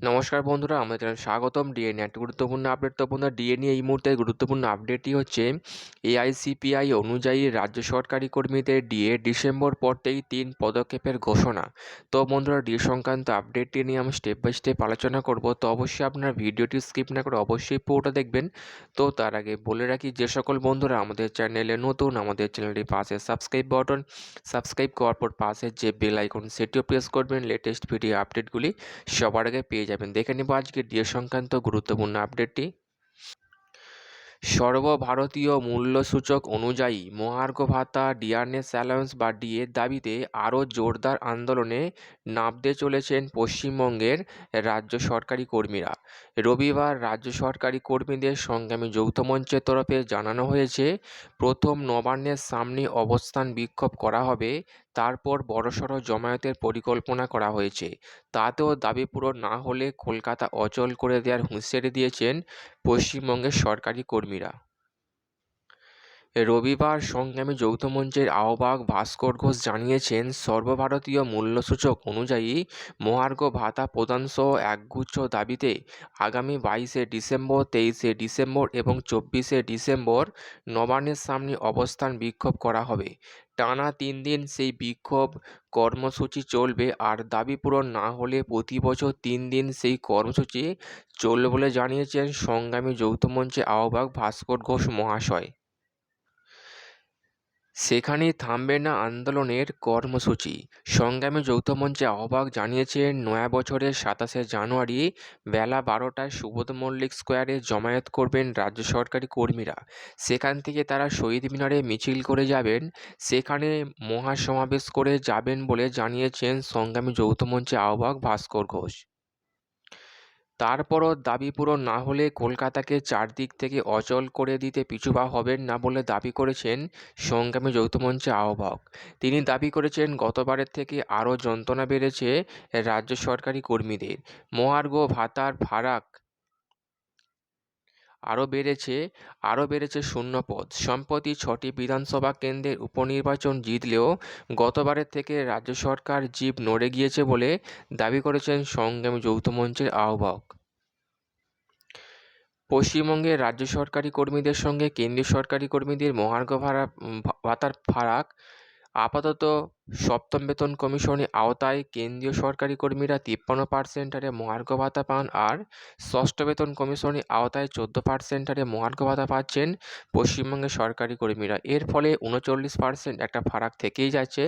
নমস্কার বন্ধুরা, আমাদের চ্যানেল স্বাগতম ডিএনএ একটি গুরুত্বপূর্ণ আপডেট তো বন্ধুরা ডিএনএ এই মুহূর্তে গুরুত্বপূর্ণ আপডেটটি হচ্ছে এআইসিপিআই অনুযায়ী রাজ্য সরকারি কর্মীদের ডিএ ডিসেম্বর পর থেকেই তিন পদক্ষেপের ঘোষণা। তো বন্ধুরা ডিএ সংক্রান্ত আপডেটটি নিয়ে আমি স্টেপ বাই স্টেপ আলোচনা করব। তো অবশ্যই আপনার ভিডিওটি স্কিপ না করে অবশ্যই পুরোটা দেখবেন। তো তার আগে বলে রাখি, যে সকল বন্ধুরা আমাদের চ্যানেলে নতুন, আমাদের চ্যানেলটি পাশে সাবস্ক্রাইব বাটন সাবস্ক্রাইব করার পর পাশে যে বেল আইকন সেটিও প্রেস করবেন লেটেস্ট ভিডিও আপডেটগুলি সবার আগে পেয়ে যাবেন। দেখে নেব আজকে ডিএ সংক্রান্ত গুরুত্বপূর্ণ আপডেটটি সর্বভারতীয় মূল্যসূচক অনুযায়ী মহার্ঘ ভাতা ডিয়ারনেস অ্যালাউন্স বা ডিএর দাবিতে আরও জোরদার আন্দোলনে নামতে চলেছেন পশ্চিমবঙ্গের রাজ্য সরকারি কর্মীরা। রবিবার রাজ্য সরকারি কর্মীদের সংগ্রামী যৌথ মঞ্চের তরফে জানানো হয়েছে, প্রথম নবান্নের সামনে অবস্থান বিক্ষোভ করা হবে তারপর বড়সড় জমায়েতের পরিকল্পনা করা হয়েছে। তাতেও দাবি পূরণ না হলে কলকাতা অচল করে দেওয়ার হুঁশিয়ারি দিয়েছেন পশ্চিমবঙ্গের সরকারি কর্মীরা। রবিবার সংগ্রামী যৌথ মঞ্চের আহ্বায়ক ভাস্কর ঘোষ জানিয়েছেন, সর্বভারতীয় মূল্যসূচক অনুযায়ী মহার্ঘ ভাতা প্রদানসহ একগুচ্ছ দাবিতে আগামী বাইশে ডিসেম্বর, তেইশে ডিসেম্বর এবং চব্বিশে ডিসেম্বর নবান্নের সামনে অবস্থান বিক্ষোভ করা হবে। টানা তিন দিন সেই বিক্ষোভ কর্মসূচি চলবে আর দাবি পূরণ না হলে প্রতি বছর তিন দিন সেই কর্মসূচি চলবে বলে জানিয়েছেন সংগ্রামী যৌথ মঞ্চের আহ্বায়ক ভাস্কর ঘোষ মহাশয়। সেখানেই থামবে না আন্দোলনের কর্মসূচি। সংগ্রামী যৌথ মঞ্চে আহ্বায়ক জানিয়েছেন, নয়া বছরের সাতাশে জানুয়ারি বেলা বারোটায় সুবোধ মল্লিক স্কোয়ারে জমায়েত করবেন রাজ্য সরকারি কর্মীরা। সেখান থেকে তারা শহীদ মিনারে মিছিল করে যাবেন। সেখানে মহাসমাবেশ করে যাবেন বলে জানিয়েছেন সংগ্রামী যৌথ মঞ্চে আহ্বায়ক ভাস্কর ঘোষ। তারপরও দাবি পূরণ না হলে কলকাতাকে চারদিক থেকে অচল করে দিতে পিছুপা হবেন না বলে দাবি করেছেন সংগ্রামী যৌথ মঞ্চের আহ্বায়ক। তিনি দাবি করেছেন, গতবারের থেকে আরও যন্ত্রণা বেড়েছে রাজ্য সরকারি কর্মীদের। মহার্ঘ ভাতার ফারাক আরও বেড়েছে আরও বেড়েছে শূন্যপদ সম্প্রতি ছটি বিধানসভা কেন্দ্রের উপনির্বাচন জিতলেও গতবারের থেকে রাজ্য সরকার জীব নড়ে গিয়েছে বলে দাবি করেছেন সংগ্রামী যৌথ মঞ্চের আহ্বায়ক। পশ্চিমবঙ্গের রাজ্য সরকারি কর্মীদের সঙ্গে কেন্দ্রীয় সরকারি কর্মীদের মহার্ঘ ভাড়া ভাতার ফারাক আপাতত সপ্তম বেতন কমিশনের আওতায় কেন্দ্রীয় সরকারি কর্মীরা তিপ্পান্ন পার্সেন্ট হারে মহার্ঘ ভাতা পান আর ষষ্ঠ বেতন কমিশনের আওতায় চোদ্দ পার্সেন্ট হারে মহার্ঘ ভাতা পাচ্ছেন পশ্চিমবঙ্গের সরকারি কর্মীরা। এর ফলে উনচল্লিশ পার্সেন্ট একটা ফারাক থেকেই যাচ্ছে।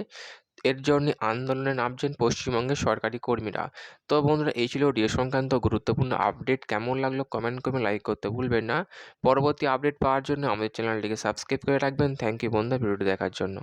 এর জন্য আন্দোলনে নামছেন পশ্চিমবঙ্গের সরকারি কর্মীরা। তো বন্ধুরা, এই ছিল ডিএ সংক্রান্ত গুরুত্বপূর্ণ আপডেট। কেমন লাগল কমেন্ট করে লাইক করতে ভুলবেন না। পরবর্তী আপডেট পাওয়ার জন্য আমাদের চ্যানেলটিকে সাবস্ক্রাইব করে রাখবেন। থ্যাংক ইউ বন্ধু ভিডিওটি দেখার জন্য।